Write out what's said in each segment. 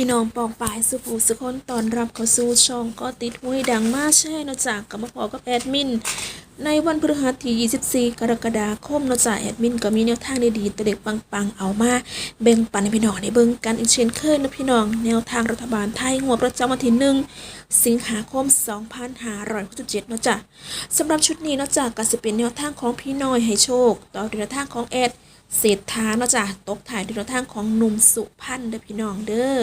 พี่น้องปองปายสุภูสุคนตอนรับเข้าสู่ช่องก็ติดห้วยดังมาแช่เนาะจากกับมาพอกับแอดมิน ในวันพฤหัสที่ 24 กรกฎาคมเนาะจากแอดมินก็มีแนวทางดีๆตัวเด็กปังๆ เอามาแบ่งปันให้พี่น้องในเบิ่งกันอีกเช่นเคยนะพี่น้อง แนวทางรัฐบาลไทยงวดประจำวันที่หนึ่งสิงหาคม 2567เนาะจ้ะสำหรับชุดนี้เนาะจากก็สิเป็นแนวทางของพี่น้อยให้โชค ต่อแนวทางของแอด เศรษฐาเนาะจ้ะตกถ่ายด้วยแนวทางของหนุ่มสุพันธ์เด้อพี่น้องเด้อ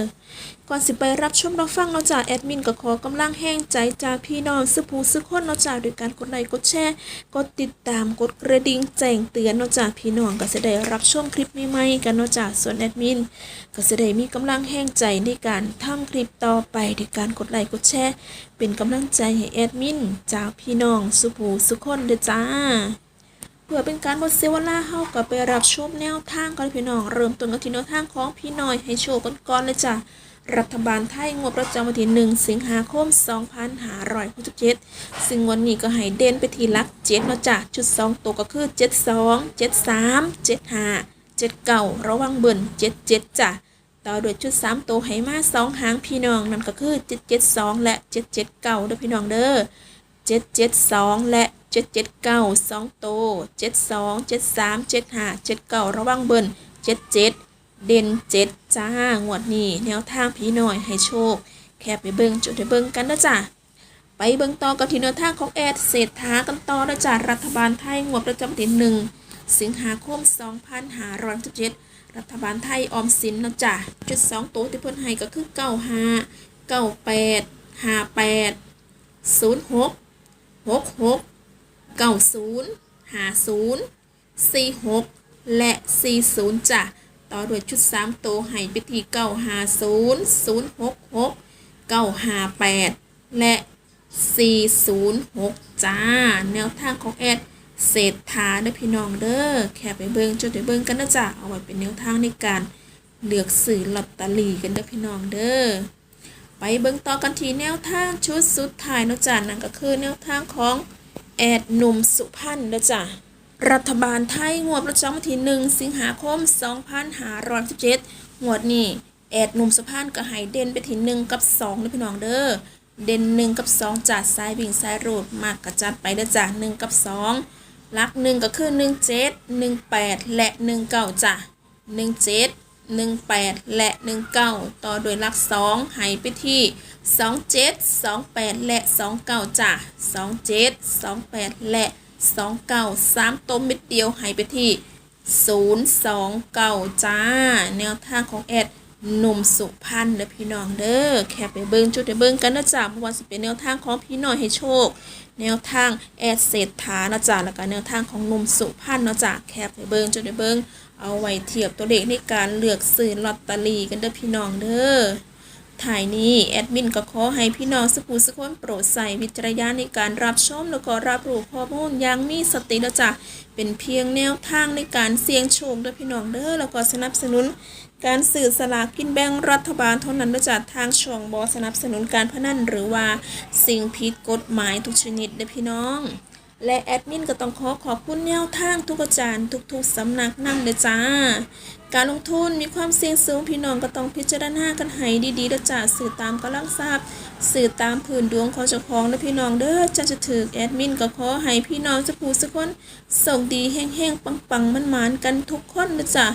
ก่อนสิไปรับชมรับฟังเนาะจ้ะแอดมินก็ขอกำลังแห้งใจจากพี่น้องสุภูสุคนเนาะจ้ะโดยการกดไลค์กดแชร์กดติดตามกดกระดิ่งแจ้งเตือนเนาะจ้ะพี่น้องก็จะได้รับชมคลิปใหม่ๆกันเนาะจ้ะส่วนแอดมินก็จะได้มีกำลังแห้งใจในการทำคลิปต่อไปโดยการกดไลค์กดแชร์เป็นกำลังใจให้แอดมินจากพี่น้องสุภูสุคนเด้อจ้า เพื่อเป็นการบดเซเวลาเฮากับไปรับชมแนวทางกันพี่น้อง เริ่มต้นกันที่แนวทางของพี่น้อยให้โชว์กันก่อนเลยจ้ะรัฐบาลไทยงวดประจำวันที่ 1 สิงหาคม 2567ซึ่งวันนี้ก็ให้เด่นไปที่ลักเจ็ดเนาะจ้ะจุด 2 ตัวก็คือ 72 73 75 79 ระวังเบิ่น77จ้ะต่อด้วยจุด 3 ตัวให้มา 2 หางพี่น้องนั่นก็คือ 772 และ 779เด้อพี่น้องเด้อเจ็ดเจ็ดสองและ เจ็ดเจ็ดเก้าสองโตเจ็ดสองเจ็ดสามเจ็ดห้าเจ็ดเก้าระวังเบิ้ลเจ็ดเจ็ดเด่นเจ็ดจ้างวดนี้แนวทางพี่น้อยให้โชค แค่ไปเบิ่งจุดไปเบิ่งกันนะจ้ะไปเบิ่งต่อกับทีแนวทางของแอดเศรษฐากันต่อนะจ้ะรัฐบาลไทยงวดประจำวันที่หนึ่งสิงหาคม2567รัฐบาลไทยออมสินนะจ้ะจุดสองตัวที่เพิ่นให้ก็คือเก้าห้าเก้าแปดห้าแปดศูนย์หกหกหก เก้าศูนย์ห้าศูนย์สี่หกและสี่ศูนย์จ้ะต่อด้วยชุดสามตัวให้ไปที่เก้าห้าศูนย์ศูนย์หกหกเก้าห้าแปดและสี่ศูนย์หกจ้า แนวทางของแอดเศรษฐาเด้อพี่น้องเด้อแค่ไปเบิ่งจดไปเบิ่งกันนะจ้ะเอาไว้เป็นแนวทางในการเลือกสื่อลอตเตอรี่กันเด้อพี่น้องเด้อไปเบิ่งต่อกันทีแนวทางชุดสุดท้ายนะจ้ะนั่นก็คือแนวทางของ แอดหนุ่มสุพรรณเนะจ้ะรัฐบาลไทยงวดประจำวันที่หนึ่งสิงหาคม2517งวดนี้แอดหนุ่มสุพรรณก็ให้เด่นไปที่หนึ่งกับ2เด้อพี่น้องเด้อเด่นหนึ่งกับ2จัดซ้ายวิ่งซ้ายรูดมากกระจัดไปเด้อจ้ะหนึ่งกับ2ลักหนึ่งก็คือ1 7 1 8และ1 9จ้ะ1 7 1 8 และ 19 ต่อโดยหลัก2ให้ไปที่ 27 28 และ 29จ้ะ27 28 และ 29 3ต้มเม็ดเดียวให้ไปที่ 029 จ้า แนวทางของแอดหนุ่มสุพรรณเด้อพี่น้องเด้อแค่ไปเบิ่งจุดไปเบิ่งกันนะจ๊ะเพราะว่าสิเป็นแนวทางของพี่น้อยให้โชค แนวทางแอดเศรษฐานะจ๊ะแล้วก็แนวทางของหนุ่มสุพรรณเนาะจ๊ะแค่ไปเบิ่งจุดไปเบิ่ง เอาไว้เทียบตัวเลขในการเลือกซื้อลอตเตอรี่กันเด้อพี่น้องเด้อถ่ายนี้แอดมินก็ขอให้พี่น้องสกูสกคนโปรดใส่วิจารณญาณในการรับชมแล้วก็รับรู้ข้อมูลอย่างมีสติแล้วจ้ะเป็นเพียงแนวทางในการเสี่ยงโชคเด้อพี่น้องเด้อแล้วก็สนับสนุน การสื่อสลากกินแบ่งรัฐบาลเท่านั้นด้อจ้ะทางช่องบอสนับสนุนการพนันหรือว่าสิ่งผิดกฎหมายทุกชนิดเด้อพี่น้อง และแอดมินก็ต้องขอขอบคุณแนวทางทุกอาจารย์ทุกๆสำนักนั่งเลยจ้า การลงทุนมีความเสี่ยงสูงพี่น้องก็ต้องพิจารณากันให้ดีๆเด้อจ้าสื่อตามกำลังทรัพย์สื่อตามพื้นดวงของเจ้าของและพี่น้องเด้อจะจะถือแอดมินก็ขอให้พี่น้องจะผู้สักคนส่งดีแห้งๆปังๆมันหมานๆกันทุกคนเด้อจ้า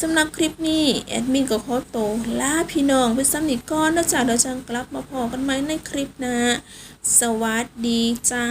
สำหรับคลิปนี้แอดมินก็ขอโตลาพี่น้องไปซ้ำอีกก่อนแล้วจ้าเดี๋ยวจะกลับมาพอกันไหมในคลิปหนะสวัสดีจ้า